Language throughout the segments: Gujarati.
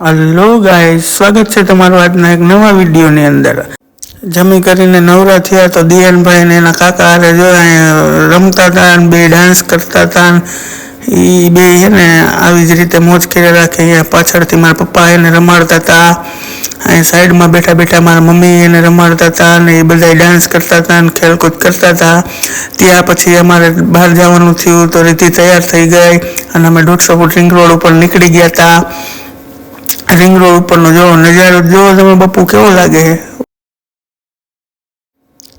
હલો ગાઈસ, સ્વાગત છે તમારું આજના એક નવા વિડીયોની અંદર. જમી કરીને નવરા થયા તો દિયાનભાઈ ને એના કાકા હારે જો અહીંયા રમતા હતા ને બે ડાન્સ કરતા હતા એ બે છે ને આવી જ રીતે મોજ કરી રાખે અહીંયા પાછળથી મારા પપ્પા એને રમાડતા હતા અહીં સાઈડમાં બેઠા બેઠા મારા મમ્મી એને રમાડતા હતા ને એ બધા ડાન્સ કરતા હતા અને ખેલકૂદ કરતા હતા ત્યાં પછી અમારે બહાર જવાનું થયું તો રીતિ તૈયાર થઈ ગઈ અને અમે દોઢસો ફૂટ રિંગ રોડ ઉપર નીકળી ગયા હતા રિંગ રોડ ઉપરનો જો નજારો જોવો તમે બપુ કેવો લાગે? છે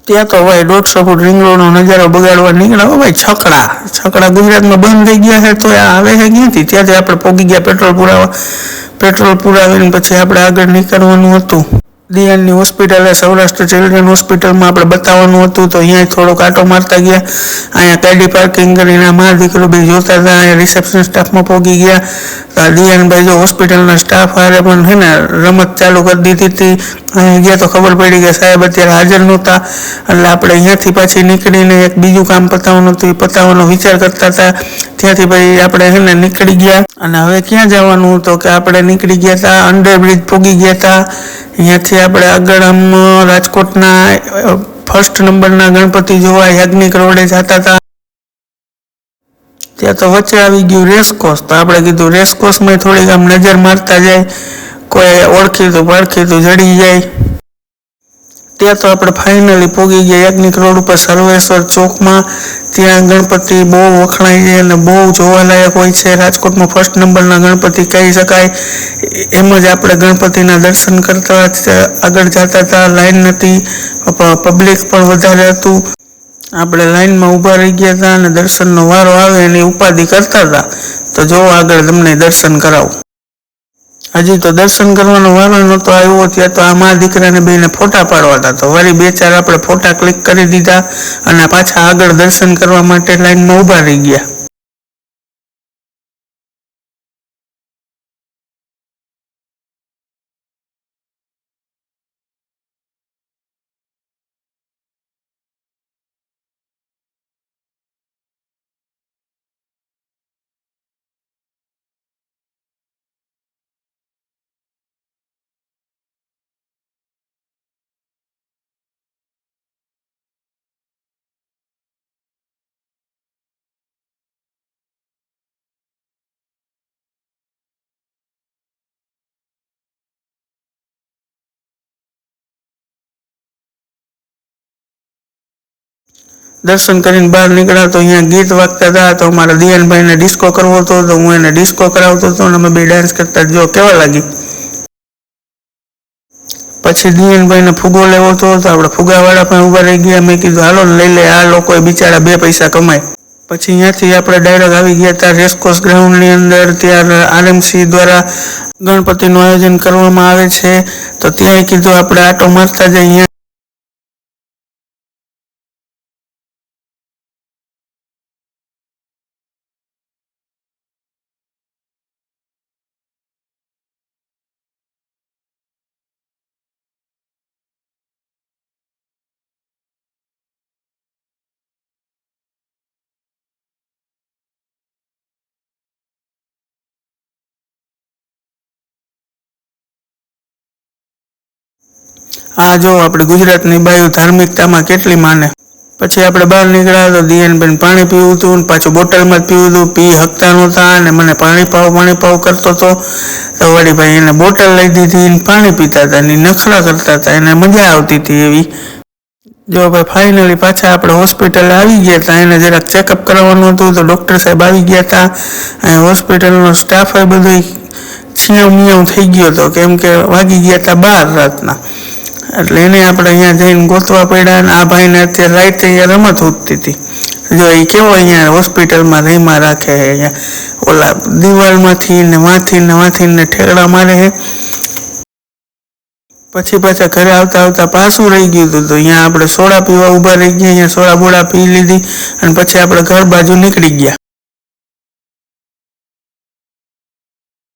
ત્યાં તો ભાઈ દોઢસો ફૂટ રિંગ રોડનો નજારો બગાડવા નીકળ્યા ભાઈ, છકડા. છકડા ગુજરાતમાં બંધ થઈ ગયા છે, તો આ આવે છે ક્યાંથી? ત્યાંથી આપણે પોગી ગયા, પેટ્રોલ પુરાવા પેટ્રોલ પુરાવીને પછી આપણે આગળ નીકળવાનું હતું. દિયાનની હોસ્પિટલે સૌરાષ્ટ્ર ચિલ્ડ્રન હોસ્પિટલમાં આપણે બતાવવાનું હતું. તો અહીંયા થોડો કાંટો મારતા ગયા. અહીંયા ગાડી પાર્કિંગ કરીને મારા દીકરો બી જોતા હતા. અહીંયા રિસેપ્શન સ્ટાફમાં પહોંચી ગયા. તો આ દિયાનભાઈ જો હોસ્પિટલના સ્ટાફ હારે પણ છે ને રમત ચાલુ કરી દીધી હતી. અહીંયા ગયા તો ખબર પડી કે સાહેબ અત્યારે હાજર નહોતા. એટલે આપણે અહીંયાથી પાછી નીકળીને એક બીજું કામ પતાવવાનું હતું. એ પતાવવાનો વિચાર કરતા હતા. ત્યાંથી પછી આપણે છે ને નીકળી ગયા. અને હવે ક્યાં જવાનું તો કે આપણે નીકળી ગયા હતા. અંડરબ્રિજ પોગી ગયા હતા. અહીંયાથી આપણે આગળ આમ રાજકોટના ફર્સ્ટ નંબરના ગણપતિ જોવા યાજ્ઞિક રોડે જતા હતા. ત્યાં તો વચ્ચે આવી ગયું રેસકોસ તો આપણે કીધું રેસકોસમાં થોડીક આમ નજર મારતા જાય. કોઈ ઓળખીતું પારખીતું જડી જાય. ત્યાં તો આપણે ફાઇનલી પોગી ગયા. યાજ્ઞિક રોડ ઉપર સર્વેશ્વર ચોકમાં ત્યાં ગણપતિ બહુ વખણાય છે અને બહુ જોવાલાયક હોય છે. રાજકોટમાં ફર્સ્ટ નંબરના ગણપતિ કહી શકાય. એમ જ આપણે ગણપતિના દર્શન કરતા આગળ જતા હતા. લાઈન નથી પબ્લિક પણ વધારે હતું. આપણે લાઈનમાં ઊભા રહી ગયા હતા અને દર્શનનો વારો આવે એની ઉપાધિ કરતા હતા. તો જો આગળ તમને દર્શન કરાવું. હજી તો દર્શન કરવાનો વારો નહોતો આવ્યો, ત્યાં તો આ મા દીકરાને બેને ફોટા પાડવા હતા. તો વળી બે ચાર આપણે ફોટા ક્લિક કરી દીધા અને પાછા આગળ દર્શન કરવા માટે લાઈનમાં ઊભા રહી ગયા. દર્શન કરીને બહાર નીકળ્યા તો અહીંયા ગીત વાગતા હતા, તો મારા દિયાનભાઈને ડિસ્કો કરવો હતો તો હું એને ડિસ્કો કરાવતો હતો અને અમે બે ડાન્સ કરતા જો કેવા લાગી પછી દિયનભાઈને ફુગો લેવો હતો તો આપણે ફુગાવાળા પણ ઊભા રહી ગયા. મેં કીધું, હાલો ને લઈ લે, આ લોકોએ બિચારા બે પૈસા કમાય. પછી અહીંયાથી આપણે ડાયરેક્ટ આવી ગયા હતા. રેસકોર્સ ગ્રાઉન્ડની અંદર ત્યાં આરએમસી દ્વારા ગણપતિનું આયોજન કરવામાં આવે છે. તો ત્યાં કીધું, આપણે આટો મારતા જ અહીંયા આ જો આપણે ગુજરાતની બાયુ ધાર્મિકતામાં કેટલી માને. પછી આપણે બહાર નીકળ્યા તો દિયનબેન પાણી પીવું હતું ને પાછું બોટલમાં જ પીવું હતું પી હકતા નહોતા અને મને પાણી પાવ પાણી પાવ કરતો હતો તો વળી એને બોટલ લઈ દીધી ને પાણી પીતા હતા ને નખરા કરતા હતા એને મજા આવતી હતી એવી. જો ભાઈ ફાઇનલી પાછા આપણે હોસ્પિટલ આવી ગયા હતા એને જરાક ચેકઅપ કરાવવાનું હતું તો ડૉક્ટર સાહેબ આવી ગયા હતા અને હોસ્પિટલનો સ્ટાફ એ બધો નિયમ થઈ ગયો હતો કેમ કે વાગી ગયા હતા બાર રાતના. એટલે એને આપણે અહીંયા જઈને ગોતવા પડ્યા અને આ ભાઈને અત્યારે રાઈટ અહીંયા રમત ઉઠતી હતી જો એ કેવો અહીંયા હોસ્પિટલમાં રહીમાં રાખે છે અહીંયા. ઓલા દિવાલમાંથી ને વાંથી ને વાંથી ને ઠેકડા મારે છે. પછી પાછા ઘરે આવતા આવતા પાછું રહી ગયું હતું તો અહીંયા આપણે સોડા પીવા ઊભા રહી ગયા, અહીંયા સોડા બોડા પી લીધી અને પછી આપણે ઘર બાજુ નીકળી ગયા.